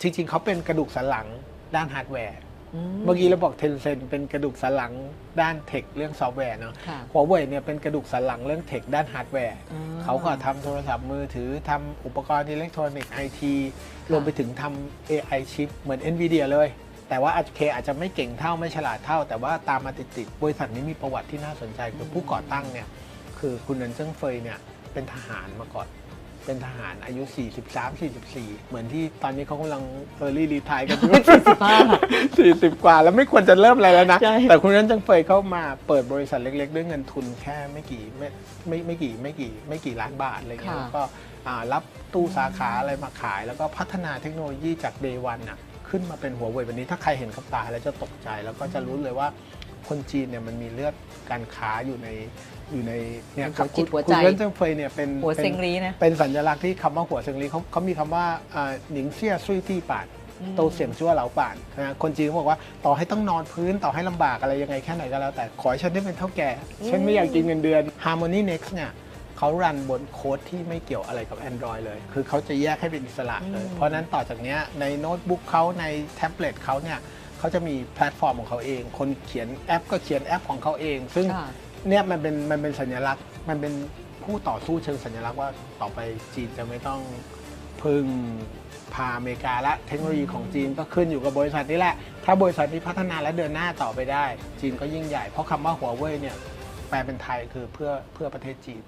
จริงๆเขาเป็นกระดูกสันหลังด้านฮาร์ดแวร์อืมเมื่อกี้เราบอกเทนเซนเป็นกระดูกสันหลังด้านเทคเรื่องซอฟต์แวร์เนาะค่ะ หัวเว่ยเนี่ยเป็นกระดูกสันหลังเรื่องเทคด้านฮาร์ดแวร์อ่เขาก็ทำโทรศัพท์มือถือทำอุปกรณ์อิเล็กทรอนิกส์ไอทีรวมไปถึงทำ AI ชิปเหมือน NVIDIA เลย แต่ว่าอาจเคอาจจะไม่เก่งเท่าไม่ฉลาดเท่า แต่ว่าตามมาติดๆบริษัทนี้มีประวัติที่น่าสนใจคือผู้ก่อตั้งเนี่ยคือคุณเนินเจิ้งเฟยเนี่ยเป็นทหารมาก่อน เป็นทหารอายุ 43 44 เหมือนที่ตอนนี้เขากำลัง early retire กันอยู่ 40 กว่าแล้วไม่ควรจะเริ่มอะไรแล้วนะ ใช่ แต่คุณเนินเจิ้งเฟยเข้ามาเปิดบริษัทเล็ก ๆ ด้วยเงินทุนแค่ไม่กี่ไม่ไม่ไม่กี่ไม่กี่ไม่กี่ล้านบาทอะไรเงี้ยค่ะ แล้วก็อ่ารับตู้สาขาอะไรมาขาย แล้วก็พัฒนาเทคโนโลยีจาก day one น่ะขึ้นมาเป็นหัวเว่ยวันนี้ถ้าใครเห็นกับตาแล้วจะตกใจแล้วก็จะรู้เลยว่า คนจีนเนี่ยมันมีเลือดการค้าอยู่ในอยู่ในเนี่ยหัวจิตหัวใจคุณเนินเจิ้งเฟยเนี่ยเป็นหัวป็นเซ็งลีนะเป็นสัญลักษณ์ที่คำว่าหัวเซิงลีเขาเขามีคำว่าอ่าหนิงเซี่ยซุยตี้ป่านอืมโตเสียงชั่วเหลาป่านนะคนจีนเขาบอกว่าต่อให้ต้องนอนพื้นต่อให้ลำบากอะไรยังไงแค่ไหนก็แล้ว แต่ขอให้ฉันได้เป็นเท่าแก่ ฉันไม่อยากกินเงินเดือน Harmony Next เนี่ยเขารันบนโค้ดที่ไม่เกี่ยวอะไรกับ Android เลย คือเขาจะแยกให้เป็นอิสระเลยอืมเพราะฉะนั้นต่อจากเนี้ยในโน้ตบุ๊กเขาในแท็บเล็ตเขาเนี่ย เขาจะมีแพลตฟอร์มของเขาเอง คนเขียนแอปก็เขียนแอปของเขาเอง ซึ่งค่ะ เนี่ยมันเป็นมันเป็นสัญลักษณ์ มันเป็นผู้ต่อสู้เชิงสัญลักษณ์ว่าต่อไปจีนจะไม่ต้องพึ่งพาอเมริกาละเทคโนโลยีของจีนก็ขึ้นอยู่กับบริษัทนี้แหละ ถ้าบริษัทนี้พัฒนาและเดินหน้าต่อไปได้ จีนก็ยิ่งใหญ่ เพราะคำว่าหัวเว่ยเนี่ยแปลเป็นไทยคือเพื่อเพื่อประเทศจีน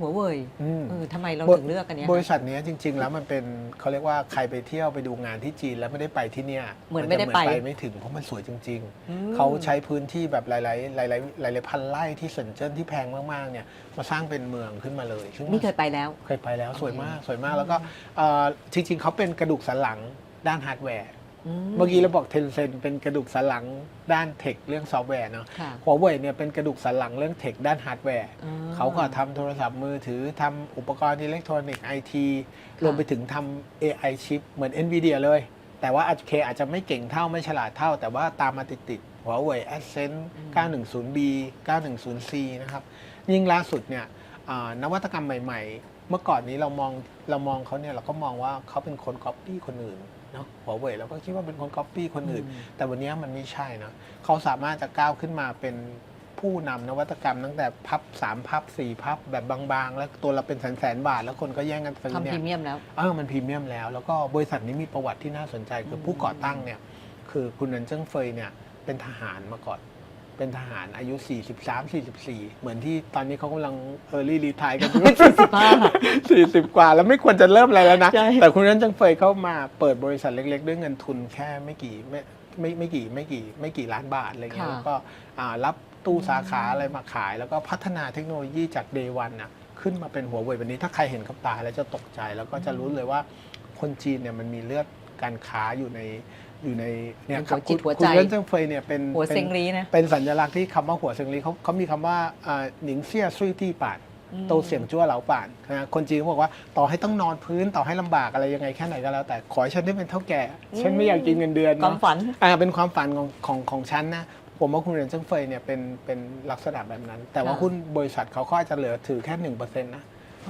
หัวเว่ยอืม เออทำไมเราถึงเลือกกันเนี้ยบริษัทเนี้ยจริง ๆ แล้วมันเป็นเขาเรียกว่าใครไปเที่ยวไปดูงานที่จีนแล้วไม่ได้ไปที่เนี่ยเหมือนไม่ได้ไปจะไม่ถึงเพราะมันสวยจริงๆอืมเขาใช้พื้นที่แบบหลายๆหลายๆหลายๆพันไร่ที่เซินเจิ้นที่แพงมากๆเนี่ยมาสร้างเป็นเมืองขึ้นมาเลยซึ่งนี่เคยไปแล้ว เคยไปแล้วสวยมากสวยมากแล้วก็เอ่อจริง ๆเขาเป็นกระดูกสันหลังด้านฮาร์ดแวร์ เมื่อกี้เราบอกเทนเซนเป็นกระดูกสันหลังด้านเทคเรื่องซอฟต์แวร์เนาะค่ะหัวเว่ยเนี่ยเป็นกระดูกสันหลังเรื่องเทคด้านฮาร์ดแวร์อ่เขาก็ทำโทรศัพท์มือถือทำอุปกรณ์อิเล็กทรอนิกส์ไอทีรวมไปถึงทำ AI ชิปเหมือน NVIDIA เลย แต่ว่าอาจเคอาจจะไม่เก่งเท่าไม่ฉลาดเท่า แต่ว่าตามมาติดๆหัวเว่ย Ascend 910B 910C นะครับ ยิ่งล่าสุดเนี่ยอ่านวัตกรรมใหม่ ๆ เมื่อก่อนนี้เรามองเรามองเขาเนี่ยเราก็มองว่าเขาเป็นคนก๊อปปี้คนอื่น เนาะหัวเว่ยเราก็คิดว่าเป็นคนก๊อปปี้คนอื่นอืมแต่วันนี้มันไม่ใช่นะเขาสามารถจะก้าวขึ้นมาเป็นผู้นำนวัตกรรมตั้งแต่พับ3พับ4พับแบบบางๆ แล้วตัวเราเป็นแสนๆบาท แล้วคนก็แย่งกันซื้อทำพเนี่รียเมียมแล้วเออมันพรีเมียมแล้ว แล้วก็บริษัทนี้มีประวัติที่น่าสนใจคือผู้ก่อตั้งเนี่ยคือคุณเนินเจิ้งเฟยเนี่ยเป็นทหารมาก่อน เป็นทหารอายุ 43 44 เหมือนที่ตอนนี้เขากำลัง early retire กันอยู่40 กว่า แล้วไม่ควรจะเริ่มอะไรแล้วนะ ใช่ แต่คุณเนินเจิ้งเฟยเข้ามาเปิดบริษัทเล็ก ๆ ด้วยเงินทุนแค่ไม่กี่ไม่ไม่ไม่กี่ไม่กี่ไม่กี่ล้านบาทอะไรเงี้ยค่ะ แล้วก็อ่ารับตู้สาขาอะไรมาขาย แล้วก็พัฒนาเทคโนโลยีจาก day one น่ะขึ้นมาเป็นหัวเว่ยวันนี้ถ้าใครเห็นกับตาแล้วจะตกใจแล้วก็จะรู้เลยว่าคนจีนเนี่ยมันมีเลือด การค้าอยู่ในอยู่ในเนี่ยเป็นครับหัวจิตหัวคุใจณเล่นเจิ้งเฟยเนี่ยเป็นหัวเป็นเซ็งลีนะเป็นสัญลักษณ์ที่คำว่าหัวเซิงลีเขาเขามีคำว่าอ่าหนิงเซี่ยซุยตี้ป่านอืมโตเสียงชั่วเหลาป่านนะคนจีนเขาบอกว่าต่อให้ต้องนอนพื้นต่อให้ลำบากอะไรยังไงแค่ไหนก็แล้ว แต่ขอให้ฉันได้เป็นเท่าแก่ ฉันไม่อยากกินเงินเดือนความเนาะฝันอ่าเป็นความฝันของของของฉันนะผมว่าคุณเรียนเจิ้งเฟยเนี่ยเป็นเป็นลักษณะแบบนั้น แต่ว่าค่ะหุ้นบริษัทเขาก็อาจจะเหลือถือแค่หนึ่งเปอร์เซ็นต์นะ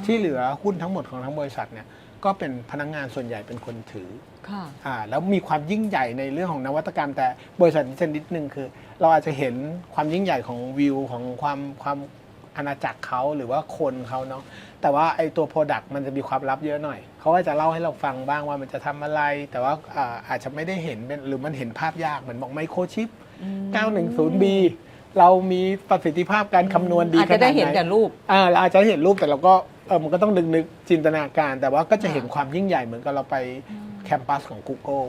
ที่เหลือหุ้นทั้งหมดของทั้งบริษัทเนี่ย ก็เป็นพนักงานส่วนใหญ่เป็นคนถือค่ะ อ่าแล้วมีความยิ่งใหญ่ในเรื่องของนวัตกรรม แต่บริษัทนี้จะนิดนึงคือ เราอาจจะเห็นความยิ่งใหญ่ของวิวของความความอาณาจักรเขาหรือว่าคนเขาเนาะแต่ว่าไอตัว Product มันจะมีความลับเยอะหน่อย เขาก็จะเล่าให้เราฟังบ้างว่ามันจะทำอะไร แต่ว่าอ่าอาจจะไม่ได้เห็นเป็นหรือมันเห็นภาพยากเหมือนบอกไมโครชิป 910B เรามีประสิทธิภาพการคำนวณดีอาจขจะนาได้ดเห็นไหน แต่รูป อ่าเราอาจจะเห็นรูปแต่เราก็ เออมันก็ต้องนึกนึกจินตนาการ แต่ว่าก็จะเห็นค่ะความยิ่งใหญ่เหมือนกับเราไปแคมปัสของ Google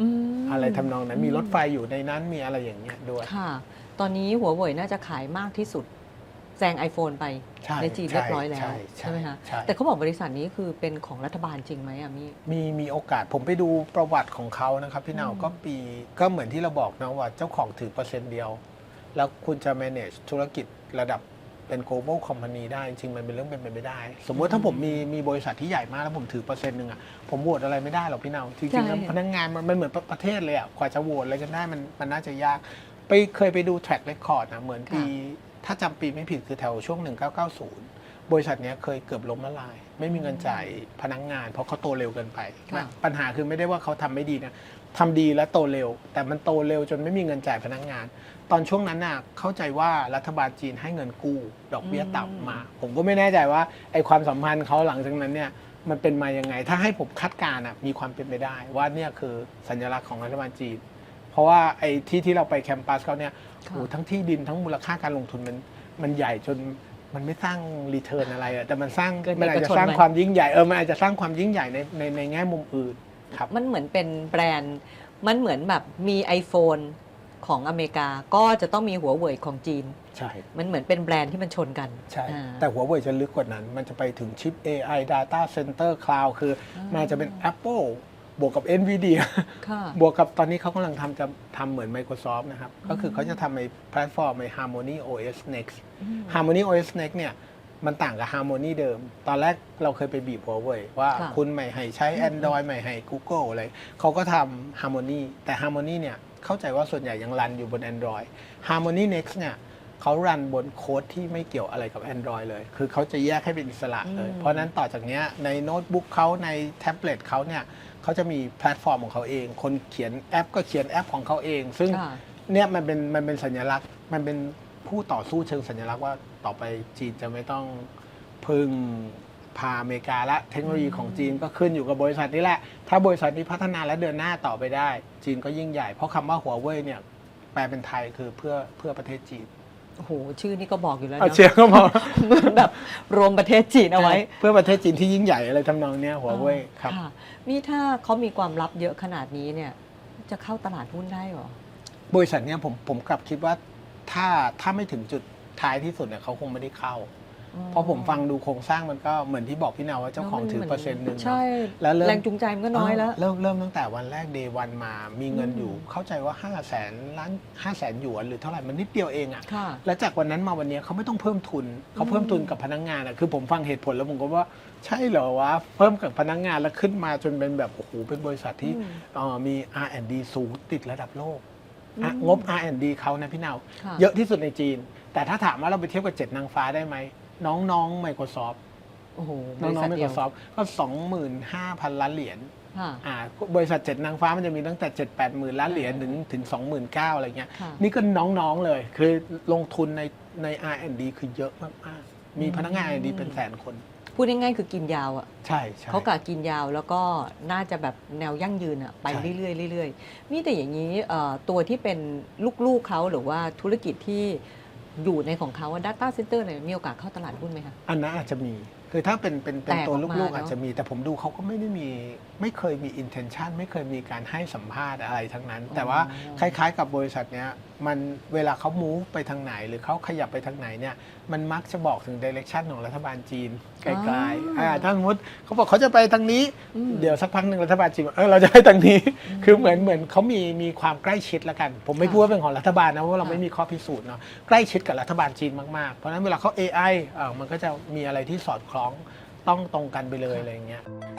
อืมอะไรทำนองนั้นมีรถไฟอยู่ในนั้นมีอะไรอย่างเงี้ยด้วยค่ะ ตอนนี้หัวเว่ยน่าจะขายมากที่สุดแซง iPhone ไปใช่จีนใช่เรียบร้อยแล้ว ใช่ใช่ไหมคะใช่แต่เขาบอกบริษัทนี้คือเป็นของรัฐบาลจริงไหมอะมี่มีมีโอกาสผมไปดูประวัติของเขานะครับ พี่เนาอืมก็ปีก็เหมือนที่เราบอกนะว่าเจ้าของถือเปอร์เซ็นต์เดียว แล้วคุณจะ manage ธุรกิจระดับ เป็น global company ได้ จริงๆมันเป็นเรื่องเป็นไปไม่ได้ สมมติถ้าผมมีมีบริษัทที่ใหญ่มากแล้วผมถือเปอร์เซ็นต์หนึ่งอะผมโหวตอะไรไม่ได้หรอกพี่เนาจริงๆแล้วพนักงานมันมันเหมือนประเทศเลยอะกว่าจะโหวตอะไรกันได้มันมันน่าจะยากไปเคยไปดู track record นะเหมือนปีถ้าจำปีไม่ผิดคือแถวช่วง 1990 บริษัทเนี้ยเคยเกือบล้มละลาย ไม่มีเงินจ่ายพนักงาน เพราะเขาโตเร็วเกินไปค่ะปัญหาคือไม่ได้ว่าเขาทำไม่ดีนะ ทำดีและโตเร็ว แต่มันโตเร็วจนไม่มีเงินจ่ายพนักงาน ตอนช่วงนั้นน่ะเข้าใจว่ารัฐบาลจีนให้เงินกู้ ดอกเบี้ยต่ำมา ผมก็ไม่แน่ใจว่าไอ้ความสัมพันธ์เขาหลังจากนั้นเนี่ยมันเป็นมายังไง ถ้าให้ผมคาดการณ์อะมีความเป็นไปได้ ว่าเนี่ยคือสัญลักษณ์ของรัฐบาลจีน เพราะว่าไอ้ที่ที่เราไปแคมปัสเขาเนี่ยค่ะโอ้ทั้งที่ดินทั้งมูลค่าการลงทุนมันมันใหญ่จนมันไม่สร้างรีเทิร์นอะไรอะแต่มันสร้างเกินมันอาจเอกจะชนสร้างไปความยิ่งใหญ่เออมันอาจจะสร้างความยิ่งใหญ่ในในในแง่มุมอื่น ครับมันเหมือนเป็นแบรนด์ มันเหมือนแบบมี iPhone ของอเมริกาก็จะต้องมีหัวเว่ยของจีน ใช่ มันเหมือนเป็นแบรนด์ที่มันชนกันใช่ อ่า แต่หัวเว่ยจะลึกกว่านั้น มันจะไปถึงชิป AI Data Center Cloud คืออมมันอาจจะเป็น Apple บวกกับ NVIDIA ค่ะ บวกกับตอนนี้เขากำลังทำจะทำเหมือน Microsoft นะครับ ก็คือเขาจะทำในแพลตฟอร์มใน Harmony OS Next Harmony OS Next เนี่ย มันต่างกับ Harmony เดิม ตอนแรกเราเคยไปบีบหัวเว่ยว่าค่ะ คุณไม่ให้ใช้ Android ไม่ให้ Google อะไรเขาก็ทำ Harmony แต่ Harmony เนี่ยเข้าใจว่าส่วนใหญ่ยังรันอยู่บน Android Harmony Next เนี่ยเขารันบนโค้ดที่ไม่เกี่ยวอะไรกับ Android เลย คือเขาจะแยกให้เป็นอิสระเลย อืม เพราะฉะนั้นต่อจากเนี้ยในโน้ตบุ๊กเขาในแท็บเล็ตเขาเนี่ยเขาจะมีแพลตฟอร์มของเขาเอง คนเขียนแอปก็เขียนแอปของเขาเอง ซึ่ง ค่ะ เนี่ยมันเป็นมันเป็นสัญลักษณ์มันเป็นผู้ต่อสู้เชิงสัญลักษณ์ว่า ต่อไปจีนจะไม่ต้องพึ่งพาอเมริกาละเทคโนโลยีของจีนก็ขึ้นอยู่กับบริษัทนี้แหละ ถ้าบริษัทนี้พัฒนาและเดินหน้าต่อไปได้ จีนก็ยิ่งใหญ่ เพราะคำว่าหัวเว่ยเนี่ยแปลเป็นไทยคือเพื่อเพื่อประเทศจีนโอ้โหชื่อนี่ก็บอกอยู่แล้วเอาเนาะเชียร์ก็บอกแบบรวมประเทศจีนเอาไว้ เพื่อประเทศจีนที่ยิ่งใหญ่อะไรทำนองเนี้ยหัวเว่ยครับะนี่ถ้าเขามีความลับเยอะขนาดนี้เนี่ยจะเข้าตลาดหุ้นได้เหรอบริษัทเนี้ยผมผมกลับคิดว่าถ้าถ้าไม่ถึงจุด ท้ายที่สุดเนี่ยเขาคงไม่ได้เข้า เพราะผมฟังดูโครงสร้างมันก็เหมือนที่บอกพี่นาวว่าเจ้าของถือเปอร์เซ็นต์หนึ่งเนอะใช่แล้วเริ่มแรงจูงใจมันก็น้อยแล้ว เริ่มเริ่มตั้งแต่วันแรกเดวันมา มีเงินอืมอยู่เข้าใจว่า5 0 0แสนล้าน5 0 0แสนหยวนหรือเท่าไหร่มันนิดเดียวเองอะค่ะแล้วจากวันนั้นมาวันนี้เขาไม่ต้องเพิ่มทุนเขาเพิ่มทุนกับพนักงานอะคือผมฟังเหตุผลแล้วผมก็ว่าใช่เหรอวะเพิ่มกับพนักงานแล้วขึ้นมาจนเป็นแบบโอ้โหเป็นบริษัทที่อืมเอ่อมี R&D สูงติดระดับโลก อะอืมงบ R&D เขานะพี่นาวค่ะ เยอะที่สุดในจีน แต่ถ้าถามว่าเราไปเทียบกับเจ็ดนางฟ้าได้ไหม น้องๆ Microsoft โอ้โหบน้ริองษัทๆ เดียว Microsoft ก็ 25,000 ล้านเหรียญค่ะ อ่าบริษัทเจ็ดนางฟ้ามันจะมีตั้งแต่ 7 8หมื่นล้านเหรียญถึงถึง 29,000อะไรเงี้ย ค่ะ นี่ก็น้องๆเลย คือลงทุนในใน R&D คือเยอะมากๆมีพนักงาน R&D เป็นแสนคน พูดง่ายๆคือกินยาวอะใช่ใช่ เขากะกินยาวแล้วก็น่าจะแบบแนวยั่งยืนอะไปใช่ เรื่อยๆเรื่อยๆมีแต่อย่างนี้เอ่อตัวที่เป็นลูกๆเขาหรือว่าธุรกิจที่อยู่ในของเขาอะ Data Center เนี่ยมีโอกาสเข้าตลาดหุ้นไหมคะ อันนั้นอาจจะมี คือถ้าเป็นเป็นเป็นแตกตัวออกมาลูกๆ เนอะ อาจจะมี แต่ผมดูเขาก็ไม่ได้มี ไม่เคยมี intention ไม่เคยมีการให้สัมภาษณ์อะไรทั้งนั้น แต่ว่าคล้ายๆ กับบริษัทเนี้ยมันเวลาเขา move ไปทางไหน หรือเขาขยับไปทางไหนเนี่ยมันมักจะบอกถึง direction ของรัฐบาลจีนไกลๆอ่าถ้าสมมติเขาบอกเขาจะไปทางนี้อืมเดี๋ยวสักพักหนึ่งรัฐบาลจีนบอกเออเราจะไปทางนี้ คือเหมือนเหมือนเขามีมีความใกล้ชิดละกัน ผมไม่ค่ะพูดว่าเป็นของรัฐบาลนะเพราะว่าเราค่ะไม่มีข้อพิสูจน์เนาะใกล้ชิดกับรัฐบาลจีนมากๆเพราะฉะนั้นเวลาเขา AI เออมันก็จะมีอะไรที่สอดคล้องต้องตรงกันไปเลยอะไรอย่างเงี้ย